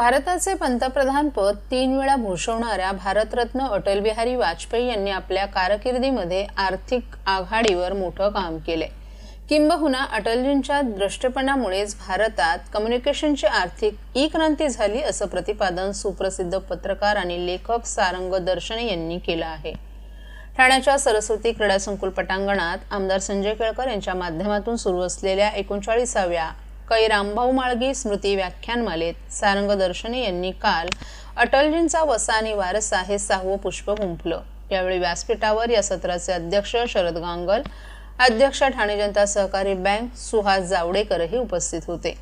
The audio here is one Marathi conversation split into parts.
भारताचे पंतप्रधान पद तीन वेळा भूषवणाऱ्या भारतरत्न अटलबिहारी वाजपेयी यांनी आपल्या कारकिर्दीमध्ये आर्थिक आघाडीवर मोठं काम केले किंबहुना अटलजींच्या दृष्टपणामुळेच भारतात कम्युनिकेशनची आर्थिक ई क्रांती झाली असं प्रतिपादन सुप्रसिद्ध पत्रकार आणि लेखक सारंग दर्शने यांनी केलं आहे. ठाण्याच्या सरस्वती क्रीडा संकुल पटांगणात आमदार संजय केळकर यांच्या माध्यमातून सुरू असलेल्या एकोणचाळीसाव्या कै रामभाऊ माळगी स्मृती व्याख्यानमालेत. सारंग दर्शने यांनी काल अटलजींचा वसा आणि वारसा हे सहावं पुष्प गुंफलं यावेळी व्यासपीठावर या सत्राचे अध्यक्ष शरद गांगल अध्यक्ष ठाणे जनता सहकारी बँक सुहास जावडेकरही उपस्थित होते.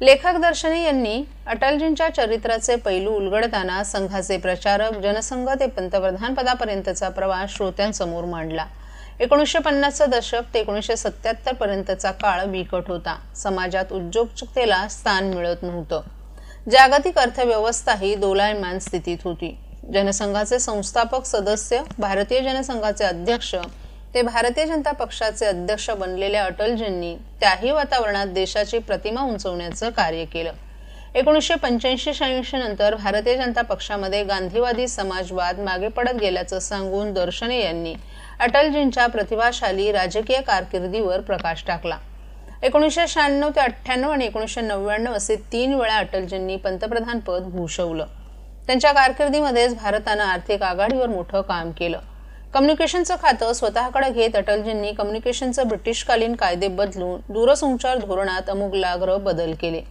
लेखक दर्शने यांनी अटलजींच्या चरित्राचे पैलू उलगडताना संघाचे प्रचारक जनसंघ ते पंतप्रधान पदापर्यंतचा प्रवास श्रोत्यांसमोर मांडला. एकोणीसशे पन्नासचं दशक ते एकोणीसशे सत्याहत्तर पर्यंतचा काळ बिकट होता. समाजात उद्योजकतेला स्थान मिळत नव्हतं. जागतिक अर्थव्यवस्था ही दोलायमान स्थितीत होती. जनसंघाचे संस्थापक सदस्य भारतीय जनसंघाचे अध्यक्ष ते भारतीय जनता पक्षाचे अध्यक्ष बनलेल्या अटलजींनी त्याही वातावरणात देशाची प्रतिमा उंचवण्याचं कार्य केलं. एकोणीसशे पंच्याऐंशी शहाऐंशी नंतर भारतीय जनता पक्षामध्ये गांधीवादी समाजवाद मागे पडत गेल्याचं सांगून दर्शने यांनी अटलजींच्या प्रतिभाशाली राजकीय कारकिर्दीवर प्रकाश टाकला. एकोणीसशे शहाण्णव ते अठ्ठ्याण्णव आणि एकोणीसशे नव्याण्णव असे तीन वेळा अटलजींनी पंतप्रधानपद भूषवलं. त्यांच्या कारकिर्दीमध्येच भारतानं आर्थिक आघाडीवर मोठं काम केलं. कम्युनिकेशनचं खातं स्वतःकडे घेत अटलजींनी कम्युनिकेशनचं ब्रिटिशकालीन कायदे बदलून दूरसंचार धोरणात अमुगलाग्र बदल केले.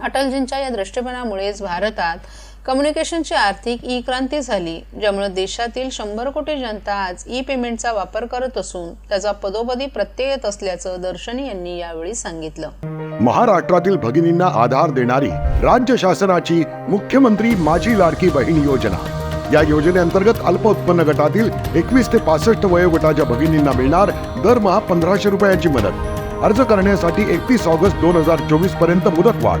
अटलजींच्या या दृष्टिकोनामुळेच भारतात कम्युनिकेशनची आर्थिक ई क्रांती झाली ज्यामुळे देशातील शंभर कोटी जनता आज ई पेमेंटचा वापर करत असून त्याचा पदोपदी प्रत्यय येत असल्याचं दर्शनी यांनी यावेळी सांगितलं. महाराष्ट्रातील भगिनींना आधार देणारी राज्य शासनाची मुख्यमंत्री माझी लाडकी बहीण योजना. या योजनेअंतर्गत अल्प उत्पन्न गटातील एकवीस ते पासष्ट वयोगटाच्या भगिनींना मिळणार दरमहा पंधराशे रुपयांची मदत. अर्ज करण्यासाठी एकतीस ऑगस्ट दोन हजार चोवीसपर्यंत मुदतवाढ.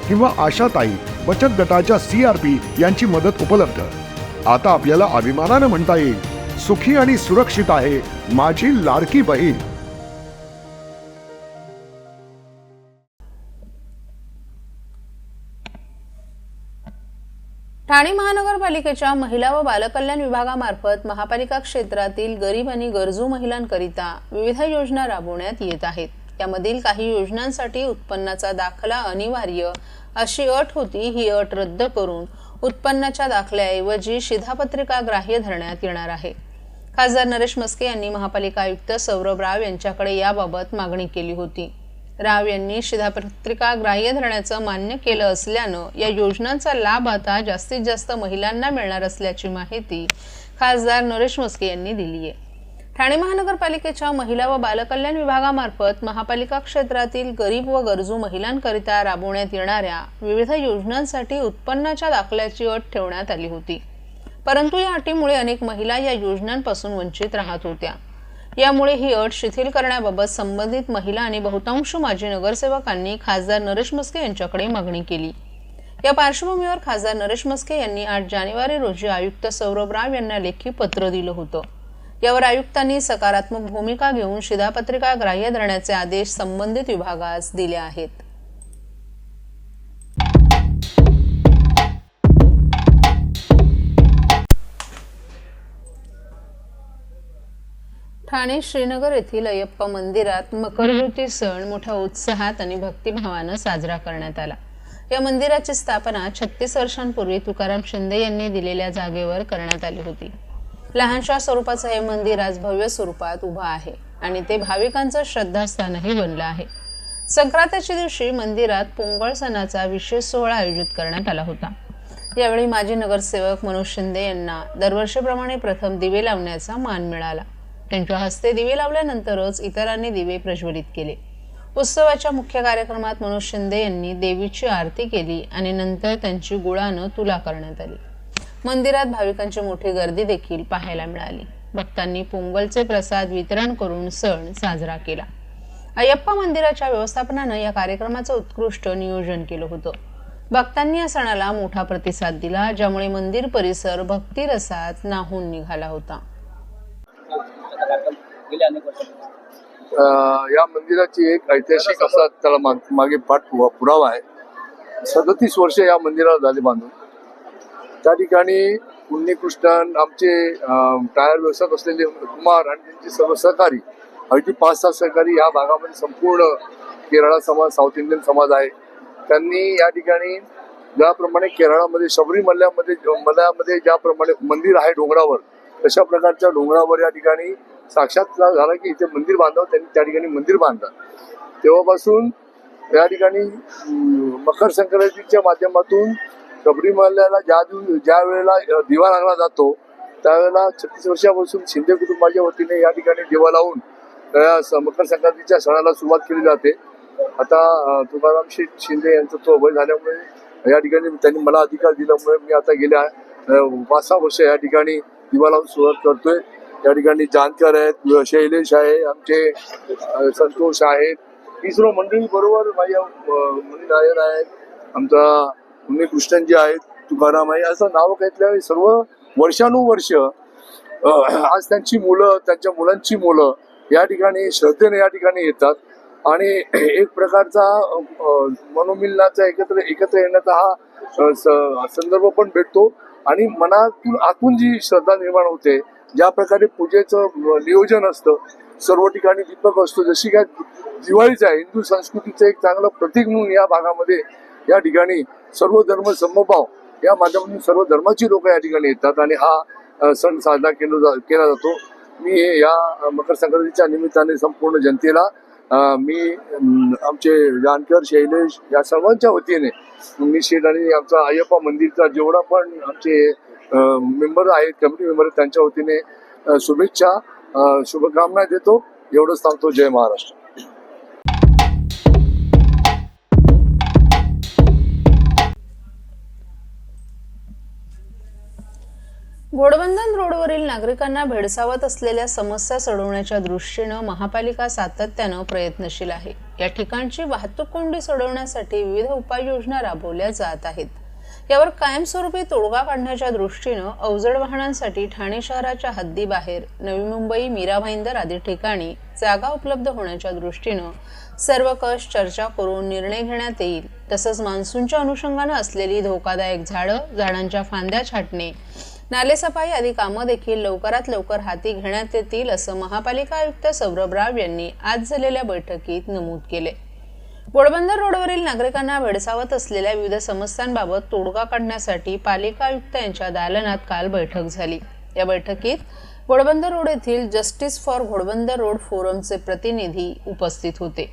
किंवा आशाताई बचत गटाच्या सीआरपी यांची मदत उपलब्ध. आता आपल्याला अभिमानानं म्हणता येईल सुखी आणि सुरक्षित आहे माझी लाडकी बहीण. ठाणे महानगरपालिकेच्या महिला व बालकल्याण विभागामार्फत महापालिका क्षेत्रातील गरीब आणि गरजू महिलांकरिता विविध योजना राबवण्यात येत आहेत. त्यामधील काही योजनांसाठी उत्पन्नाचा दाखला अनिवार्य अशी अट होती ही अट रद्द करून उत्पन्नाच्या दाखल्याऐवजी शिधापत्रिका ग्राह्य धरण्यात येणार आहे. खासदार नरेश मस्के यांनी महापालिका आयुक्त सौरभ राव यांच्याकडे याबाबत मागणी केली होती. राव यांनी शिधापत्रिका ग्राह्य धरण्याचं मान्य केलं असल्यानं या योजनांचा लाभ आता जास्तीत जास्त महिलांना मिळणार असल्याची माहिती खासदार नरेश मस्के यांनी दिली आहे ठाणे महानगरपालिकेच्या महिला व बालकल्याण विभागामार्फत महापालिका क्षेत्रातील गरीब व गरजू महिलांकरिता राबवण्यात येणाऱ्या विविध योजनांसाठी उत्पन्नाच्या दाखल्याची अट ठेवण्यात आली होती. परंतु या अटीमुळे अनेक महिला या योजनांपासून वंचित राहत होत्या. यामुळे ही अट शिथिल करण्याबाबत संबंधित महिला आणि बहुतांश माजी नगरसेवकांनी खासदार नरेश मस्के यांच्याकडे मागणी केली. या पार्श्वभूमीवर खासदार नरेश मस्के यांनी आठ जानेवारी रोजी आयुक्त सौरभ राव यांना लेखी पत्र दिलं होतं. यावर आयुक्तांनी सकारात्मक भूमिका घेऊन शिधापत्रिका ग्राह्य धरण्याचे आदेश संबंधित विभागास दिले आहेत. ठाणे श्रीनगर येथील अय्यप्पा मंदिरात मकरज्योती सण मोठ्या उत्साहात आणि भक्तिभावानं साजरा करण्यात आला. या मंदिराची स्थापना छत्तीस वर्षांपूर्वी तुकाराम शिंदे यांनी दिलेल्या जागेवर करण्यात आली होती. लहानशा स्वरूपाचं हे मंदिर आज भव्य स्वरूपात उभं आहे आणि ते भाविकांचं श्रद्धास्थानही बनलं आहे. संक्रांतीच्या दिवशी मंदिरात पोंगळ सणाचा विशेष सोहळा आयोजित करण्यात आला होता. यावेळी माजी नगरसेवक मनोज शिंदे यांना दरवर्षीप्रमाणे प्रथम दिवे लावण्याचा मान मिळाला. त्यांच्या हस्ते दिवे लावल्यानंतरच इतरांनी दिवे प्रज्वलित केले. उत्सवाच्या मुख्य कार्यक्रमात मनोज शिंदे यांनी देवीची आरती केली आणि नंतर त्यांची गुळानं तुला करण्यात आली. मंदिरात भाविकांची मोठी गर्दी देखील पाहायला मिळाली. भक्तांनी पोंगलचे प्रसाद वितरण करून सण साजरा केला. अय्यप्पा मंदिराच्या व्यवस्थापनानं या कार्यक्रमाचं उत्कृष्ट नियोजन केलं होतं. भक्तांनी या सणाला मोठा प्रतिसाद दिला ज्यामुळे मंदिर परिसर भक्तिरसात नाहून निघाला होता. या मंदिराची एक ऐतिहासिक असा त्याला मागे पाठ पुरावा आहे. सदतीस वर्ष या मंदिराला झाले बांधून. त्या ठिकाणी उन्नीकृष्णन आमचे टायर व्यवसायात असलेले कुमार आणि त्यांचे सर्व सहकारी अगदी पाच सहा सहकारी या भागामध्ये संपूर्ण केरळा समाज साऊथ इंडियन समाज आहे. त्यांनी या ठिकाणी ज्याप्रमाणे केरळामध्ये शबरीमल्यामध्ये मल्यामध्ये ज्याप्रमाणे मंदिर आहे डोंगरावर तशा प्रकारच्या डोंगरावर या ठिकाणी साक्षात्कार झाला की इथे मंदिर बांधावं त्यांनी त्या ठिकाणी मंदिर बांधलं. तेव्हापासून या ठिकाणी मकर संक्रांतीच्या माध्यमातून शबरीमल्याला ज्या ज्या वेळेला दिवा लागला जातो त्यावेळेला छत्तीस वर्षापासून शिंदे कुटुंबाच्या वतीने या ठिकाणी दिवा लावून त्या स- मकर संक्रांतीच्या सणाला सुरुवात केली जाते. आता तुकाराम शिंदे यांचा तो अभय झाल्यामुळे या ठिकाणी त्यांनी मला अधिकार दिल्यामुळे मी आता गेल्या पाच सहा वर्ष या ठिकाणी दिवा लावून सुरुवात करतोय. या ठिकाणी जानकर आहेत शैलेश आहे आमचे संतोष आहेत. इस्रो मंडळी बरोबर माझ्या मुली मुनी नायर आहेत. आमचा मुनी कृष्णनजी आहेत तुकाराम आहे असं नाव घेतल्या सर्व वर्षानुवर्ष आज त्यांची मुलं त्यांच्या मुलांची मुलं या ठिकाणी श्रद्धेने या ठिकाणी येतात. आणि एक प्रकारचा मनोमिलनाचा एकत्र एकत्र येण्याचा हा स- संदर्भ पण भेटतो. आणि मनातून आतून जी श्रद्धा निर्माण होते ज्या प्रकारे पूजेचं नियोजन असतं सर्व ठिकाणी दीपक असतो. जशी काय दिवाळीचा आहे हिंदू संस्कृतीचं एक चांगलं प्रतीक म्हणून या भागामध्ये या ठिकाणी सर्व धर्म समभाव या माध्यमातून सर्व धर्माची लोक या ठिकाणी येतात आणि हा सण साजरा केला जा केला जातो. मी या मकर संक्रांतीच्या निमित्ताने संपूर्ण जनतेला मी आमचे जानकर शैलेश या सर्वांच्या वतीने मी शेठ आणि आमचा अय्यप्पा मंदिरचा जेवढा पण आमचे मेंबर आहेत कमिटी मेंबर आहेत त्यांच्या वतीने शुभेच्छा शुभकामना देतो. एवढंच सांगतो. जय महाराष्ट्र. घोडबंधन रोडवरील नागरिकांना भेडसावत असलेल्या समस्या सोडवण्याच्या दृष्टीनं महापालिका सातत्यानं प्रयत्नशील आहे. या ठिकाणची वाहतूक कोंडी सोडवण्यासाठी विविध उपाययोजना राबवल्या जात आहेत. यावर कायमस्वरूपी तोडगा काढण्याच्या दृष्टीनं अवजड वाहनांसाठी ठाणे शहराच्या हद्दीबाहेर नवी मुंबई मीरा भाईंदर आदी ठिकाणी जागा उपलब्ध होण्याच्या दृष्टीनं सर्व कश चर्चा करून निर्णय घेण्यात येईल. तसंच मान्सूनच्या अनुषंगानं असलेली धोकादायक झाडं झाडांच्या फांद्या छाटणे नालेसफाई आदी कामं देखील लवकरात लवकर हाती घेण्यात येतील असं महापालिका आयुक्त सौरभ राव यांनी आज झालेल्या बैठकीत नमूद केले. पोरबंदर रोडवरील नागरिकांना भेडसावत असलेल्या विविध समस्यांबाबत तोडगा काढण्यासाठी पालिका आयुक्त यांच्या दालनात काल बैठक झाली. या बैठकीत घोडबंदर रोड येथील जस्टिस फॉर घोडबंदर रोड फोरमचे प्रतिनिधी उपस्थित होते.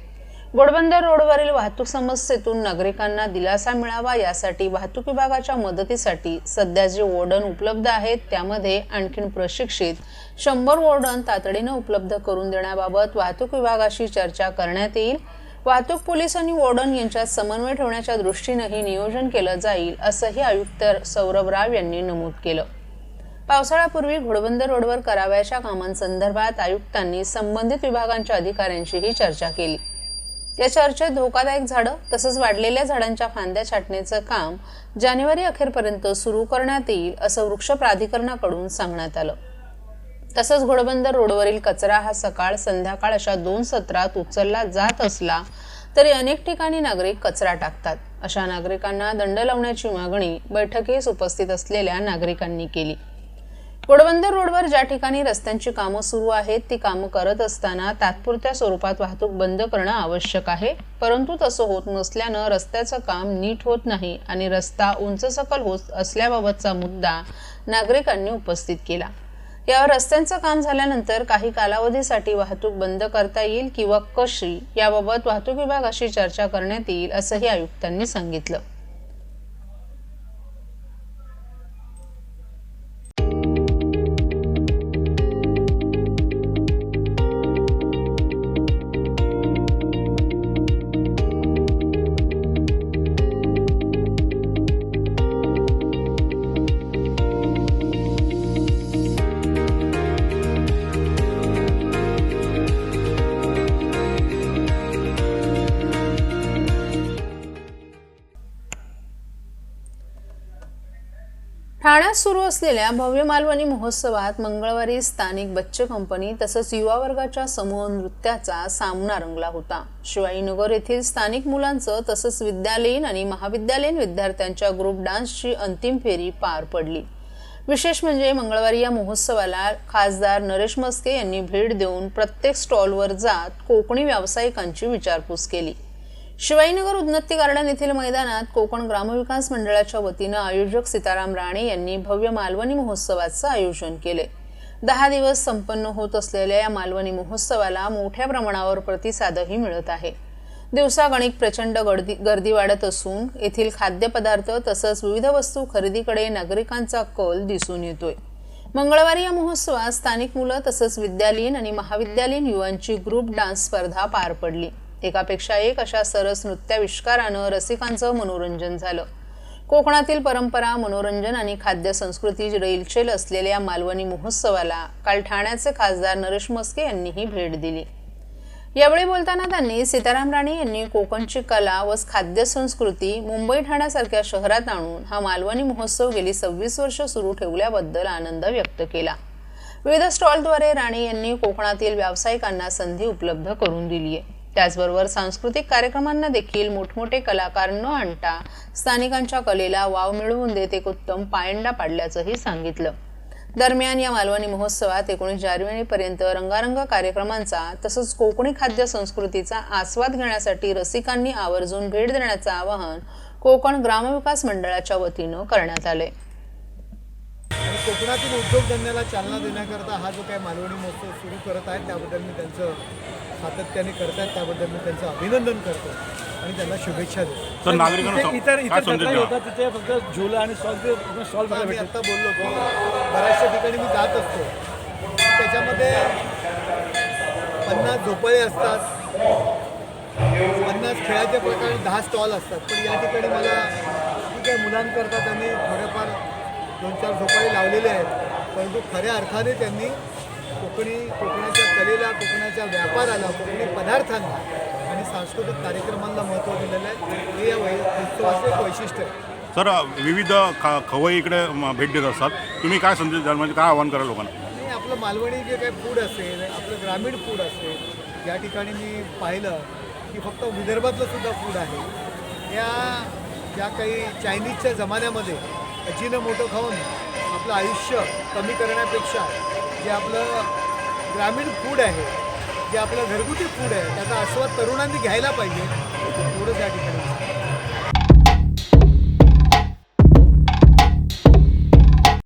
घोडबंदर रोडवरील वाहतूक समस्येतून नागरिकांना दिलासा मिळावा यासाठी वाहतूक विभागाच्या मदतीसाठी सध्या जे वॉर्डन उपलब्ध आहेत त्यामध्ये आणखीन प्रशिक्षित शंभर वॉर्डन तातडीनं उपलब्ध करून देण्याबाबत वाहतूक विभागाशी चर्चा करण्यात येईल. वाहतूक पोलीस आणि वॉर्डन यांच्यात समन्वय ठेवण्याच्या दृष्टीनंही नियोजन केलं जाईल असंही आयुक्त सौरभ राव यांनी नमूद केलं. पावसाळ्यापूर्वी घोडबंदर रोडवर करावयाच्या कामांसंदर्भात आयुक्तांनी संबंधित विभागांच्या अधिकाऱ्यांशीही चर्चा केली. या चर्चेत धोकादायक झाडं तसंच वाढलेल्या झाडांच्या फांद्या छाटण्याचं काम जानेवारी अखेरपर्यंत सुरू करण्यात येईल असं वृक्ष प्राधिकरणाकडून सांगण्यात आलं. तसंच घोडबंदर रोडवरील कचरा हा सकाळ संध्याकाळ अशा दोन सत्रात उचलला जात असला तरी अनेक ठिकाणी नागरिक कचरा टाकतात. अशा नागरिकांना दंड लावण्याची मागणी बैठकीस उपस्थित असलेल्या नागरिकांनी केली. घोडबंदर रोडवर ज्या ठिकाणी रस्त्यांची कामं सुरू आहेत ती कामं करत असताना तात्पुरत्या स्वरूपात वाहतूक बंद करणं आवश्यक आहे. परंतु तसं होत नसल्यानं रस्त्याचं काम नीट होत नाही आणि रस्ता उंच सकल होत असल्याबाबतचा मुद्दा नागरिकांनी उपस्थित केला. यावर रस्त्यांचं काम झाल्यानंतर काही कालावधीसाठी वाहतूक बंद करता येईल किंवा कशी याबाबत वाहतूक विभागाशी चर्चा करण्यात येईल असंही आयुक्तांनी सांगितलं. ठाण्यात सुरू असलेल्या भव्य मालवणी महोत्सवात मंगळवारी स्थानिक बच्चे कंपनी तसंच युवा वर्गाच्या समूह नृत्याचा सामना रंगला होता. शिवाजीनगर येथील स्थानिक मुलांचं तसंच विद्यालयीन आणि महाविद्यालयीन विद्यार्थ्यांच्या ग्रुप डान्सची अंतिम फेरी पार पडली. विशेष म्हणजे मंगळवारी या महोत्सवाला खासदार नरेश मस्के यांनी भेट देऊन प्रत्येक स्टॉलवर जात कोकणी व्यावसायिकांची विचारपूस केली. शिवाईनगर उन्नती गार्डन येथील मैदानात कोकण ग्रामविकास मंडळाच्या वतीनं आयोजक सीताराम राणे यांनी भव्य मालवणी महोत्सवाचं आयोजन केले. दहा दिवस संपन्न होत असलेल्या या मालवणी महोत्सवाला मोठ्या प्रमाणावर प्रतिसादही मिळत आहे. दिवसागणिक प्रचंड गर्दी गर्दी वाढत असून येथील खाद्यपदार्थ तसंच विविध वस्तू खरेदीकडे नागरिकांचा कल दिसून येतोय. मंगळवारी या महोत्सवात स्थानिक मुलं तसंच विद्यालयीन आणि महाविद्यालयीन युवांची ग्रुप डान्स स्पर्धा पार पडली. एकापेक्षा एक अशा सरस नृत्याविष्कारानं रसिकांचं मनोरंजन झालं. कोकणातील परंपरा मनोरंजन आणि खाद्य संस्कृती रेलचेल असलेल्या मालवणी महोत्सवाला काल ठाण्याचे खासदार नरेश मस्के यांनीही भेट दिली. यावेळी बोलताना त्यांनी सीताराम राणे यांनी कोकणची कला व खाद्य संस्कृती मुंबई ठाण्यासारख्या शहरात आणून हा मालवणी महोत्सव गेली सव्वीस वर्ष सुरू ठेवल्याबद्दल आनंद व्यक्त केला. विविध स्टॉलद्वारे राणे यांनी कोकणातील व्यावसायिकांना संधी उपलब्ध करून दिली आहे त्याचबरोबर सांस्कृतिक कार्यक्रमांना देखील मोठमोठे कलाकार न आणता स्थानिकांच्या कलेला वाव मिळवून देत एक उत्तम पायंडा पाडल्याचंही सांगितलं. दरम्यान या मालवणी महोत्सवात एकोणीस जानेवारीपर्यंत रंगारंग कार्यक्रमांचा तसंच कोकणी खाद्य संस्कृतीचा आस्वाद घेण्यासाठी रसिकांनी आवर्जून भेट देण्याचं आवाहन कोकण ग्रामविकास मंडळाच्या वतीनं करण्यात आले कोकणातील उद्योगधंद्याला चालना देण्याकरता हा जो काही मालवणी महोत्सव सुरू करत आहे त्याबद्दल मी त्यांचं सातत्याने करत आहेत त्याबद्दल मी त्यांचं अभिनंदन करतो आणि त्यांना शुभेच्छा देतो. नागरिकांना इतर इतर तक्रारी होतात तिथे फक्त झुला आणि आता बघायला मी आत्ता बोललो की बऱ्याचशा ठिकाणी मी जात असतो. त्याच्यामध्ये पन्नास झोपळे असतात. पन्नास खेळाचे प्रकार दहा स्टॉल असतात. पण या ठिकाणी मला ठीक आहे मुलांकरता त्यांनी थोडेफार दोन चार झोपाळे लावलेले आहेत. परंतु खऱ्या अर्थाने त्यांनी कोकणी कोकणाच्या कलेला कोकणाच्या व्यापाराला कोकणी पदार्थांना आणि सांस्कृतिक कार्यक्रमांना महत्त्व दिलेलं आहे. हे या वै उत्सवाचं एक वैशिष्ट्य आहे. सर विविध ख खवई इकडे भेट देत असतात. तुम्ही काय संदेश द्याल म्हणजे काय आव्हान कराल लोकांना? आणि आपलं मालवणी जे काही फूड असेल आपलं ग्रामीण फूड असेल या ठिकाणी मी पाहिलं की फक्त विदर्भातलं सुद्धा फूड आहे. या ज्या काही चायनीजच्या जमान्यामध्ये अजिनं मोठं खाऊन आपलं आयुष्य कमी करण्यापेक्षा जे आपलं ग्रामीण फूड आहे जे आपलं घरगुती फूड आहे त्याचा आस्वाद तरुणांनी घ्यायला पाहिजे. एवढंच या ठिकाणी.